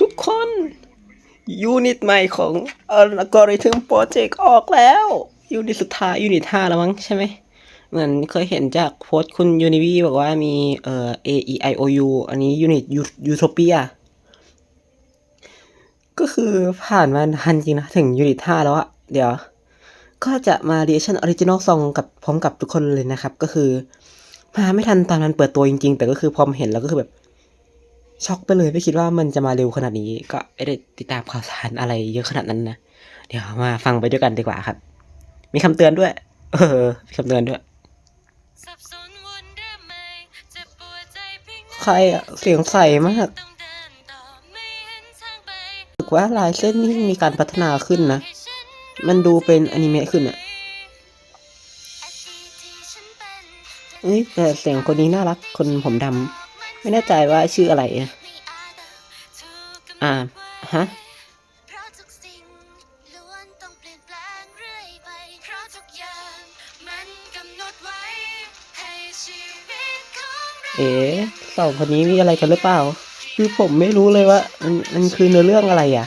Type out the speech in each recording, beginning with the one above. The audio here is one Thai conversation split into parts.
ทุกคนยูนิตใหม่ของอัลกอริทึมโปรเจกต์ออกแล้วยูนิตสุดท้ายยูนิตห้าแล้วมั้งใช่ไหมเหมือนเคยเห็นจากโพสต์คุณยูนิวีบอกว่ามีเอ่อ A E I O U อันนี้ยูนิตยูโทเปียก็คือผ่านมานานจริงนะ ถึงยูนิตห้าแล้วอะเดี๋ยว ก็จะมาเรียชั่นออริจินอลซองกับพร้อมกับทุกคนเลยนะครับ ก็คือ มาไม่ทันตอนมันเปิดตัวจริง ๆ แต่ก็คือพร้อมเห็นแล้วก็คือแบบ ช็อกไปเลยไม่คิดว่ามันจะมาเร็วขนาดนี้ ก็ไม่ได้ติดตามข่าวสารอะไรเยอะขนาดนั้นนะ เดี๋ยวมาฟังไปด้วยกันดีกว่าครับ มีคำเตือนด้วย เออมีคำเตือนด้วย ใครอะเสียงใสมากรู้สึกว่าลายเส้นนี่มีการพัฒนาขึ้นนะ มันดูเป็นอนิเมะขึ้นอะอดีตที่ฉันเป็นเอ้ยแต่เสียงคนนี้น่ารัก คนผมดำ ไม่แน่ใจว่าชื่ออะไร อ่าจถูกกำหนดอ่าฮะเพราะทุกสิ่งล้วนต้องเปลี่ยนแปลงเรื่อยไปเพราะทุกอย่างมันกำหนดไว้ให้ชีวิตของเราเอ๋สองคนนี้มีอะไรกันหรือเปล่า คือผมไม่รู้เลยว่ามันมันคือเนื้อเรื่องอะไรอะ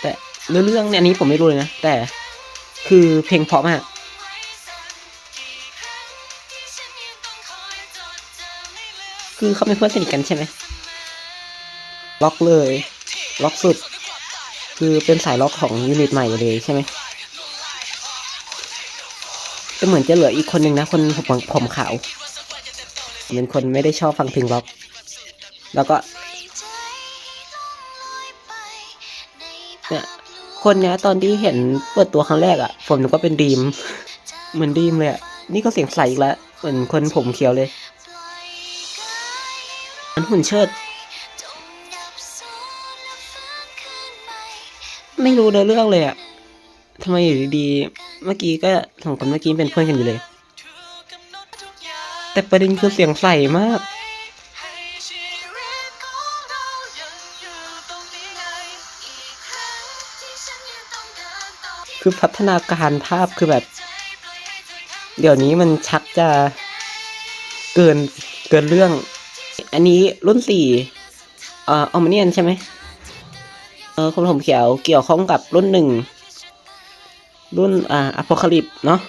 แต่เนื้อเรื่องเนี่ยอันนี้ผมไม่รู้เลยนะ แต่ คือเพลงเพราะมาก คือเขาเป็นเพื่อนสนิทกันใช่ไหมล็อกเลย ล็อกสุด คือเป็นสายล็อกของยูนิตใหม่เลยใช่ไหมแต่เหมือนจะเหลืออีกคนหนึ่งนะ คนผมผมขาวเป็นคนไม่ได้ชอบฟังเพลงล็อก แล้วก็เนี่ยคนเนี้ยตอนที่เห็นเปิดตัวครั้งแรกอะ่ะ ผมนึกว่าเป็นดีม เหมือนดีมเลยอะ่ะ นี่ก็เสียงใสอีกแล้ว เหมือนคนผมเขียวเลย มันหุ่นเชิด ไม่รู้เรื่องเลยอะ่ะทำไมอยู่ดีๆ เมื่อกี้ก็สองคนเมื่อกี้เป็นเพื่อนกันอยู่เลย แต่ประเด็นคือเสียงใส่มากคือพัฒนาการภาพคือแบบ เดี๋ยวนี้มันชักจะเกินเกินเรื่อง อันนี้รุ่นสี่เอ่อออมเนียนใช่ไหมเออคนผมเขียวเกี่ยวข้องกับรุ่นหนึ่งรุ่นอ่าอ p พ c a l y p เนาะ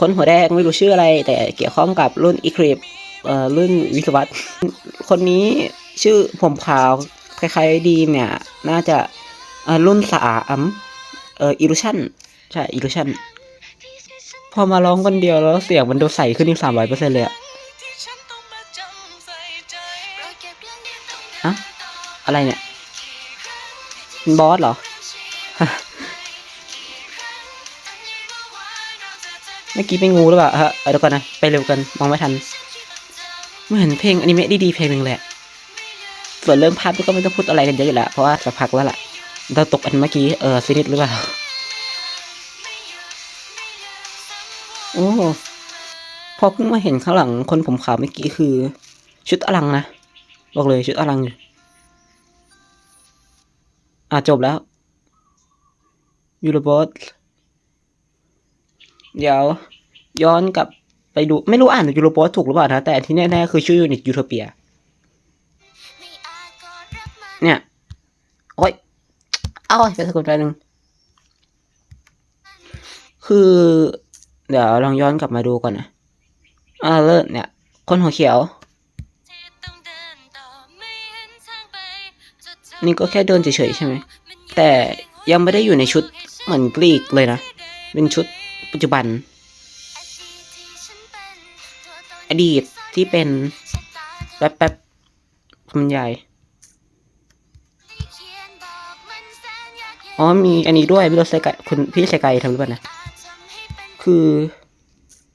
คนหัวแดงไม่รู้ชื่ออะไร แต่เกี่ยวข้องกับรุ่นอีคริปเอ่อรุ่นวิศวัตคนนี้ชื่อผมขาวคล้ายๆดีมเนี่ย น่าจะเอ่อรุ่นสามเอ่ออิลูชันใช่อิลูชันพอมาร้องคนเดียวแล้วเสียงมันดูใสขึ้นอีกสามร้อยเปอร์เซ็นต์เลยอะ อะไรเนี่ยกี่ครั้งเป็นบอสเหรอ เมื่อกี้เป็นงูหรือเปล่าฮะเเดี๋ยวก่อนนะ ไปเร็วกันมองไม่ทันไม่เห็นเพลงอนิเมะดีๆเพลงหนึ่งเละส่วนเรื่องภาพนี่ก็ไม่ต้องพูดอะไรกันเยอะอยู่แล้ว เพราะว่าสักพักแล้วล่ะเราตกอันเมื่อกี้เออซินิดหรือเปล่าโอ้พอเพิ่งมาเห็นข้างหลังคนผมขาวเมื่อกี้คือ ชุดอลังนะ บอกเลยชุดอลังอยู่ อะจบแล้วยูโรบอสเดี๋ยว ย้อนกลับไปดู ไม่รู้อ่านยูโรบอสถูกหรือเปล่านะ แต่ที่แน่ๆคือชื่อยูนิตยูโทเปีย เนี่ย โอ้ยเอาไปสักคนไปหนึ่งคือ เดี๋ยวลองย้อนกลับมาดูก่อนนะอ่าเลิศเนี่ย คนหัวเขียว นี่ก็แค่เดินเฉยๆใช่ไหม แต่ยังไม่ได้อยู่ในชุดเหมือนกรีกเลยนะ เป็นชุดปัจจุบัน อดีตที่เป็นแป๊บแป๊บคุณยายที่อ๋อมีอันนี้ด้วยพี่รถไซไกคุณพี่ไซไกทำหรือเปล่านะ คือ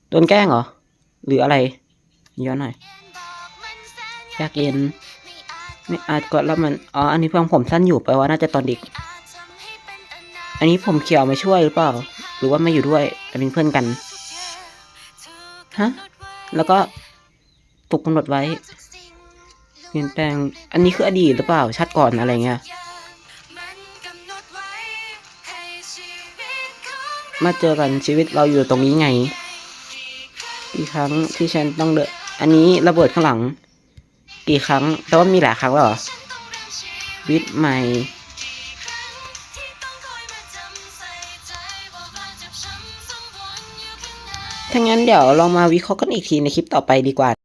โดนแกล้งเหรอ หรืออะไรย้อนหน่อยแยากเย็น ไม่อาจก่อาจกดแล้วมัน อ๋อ อันนี้เพิ่งผมสั้นอยู่แปว่าน่าจะตอนเด็ก อันนี้ผมเขียวมาช่วยหรือเปล่า หรือว่าไม่อยู่ด้วยแต่เป็นเพื่อนกัน ฮะ แล้วก็ถูกกำหนดไว้เปลี่ยนแปลง อันนี้คืออดีตหรือเปล่าชาติก่อนอะไรเงี้ย มาเจอกันชีวิตเราอยู่ตรงนี้ไงกี่ครั้งที่ฉันต้องเดนอันนี้ระเบิดข้างหลัง กี่ครั้ง แต่ว่ามีหลายครั้งแล้วหรอวิดใหม่ที่ต้องคอยมายถ้างั้นเดี๋ยวลองมาวิเคราะห์กันอีกทีในคลิปต่อไปดีกว่า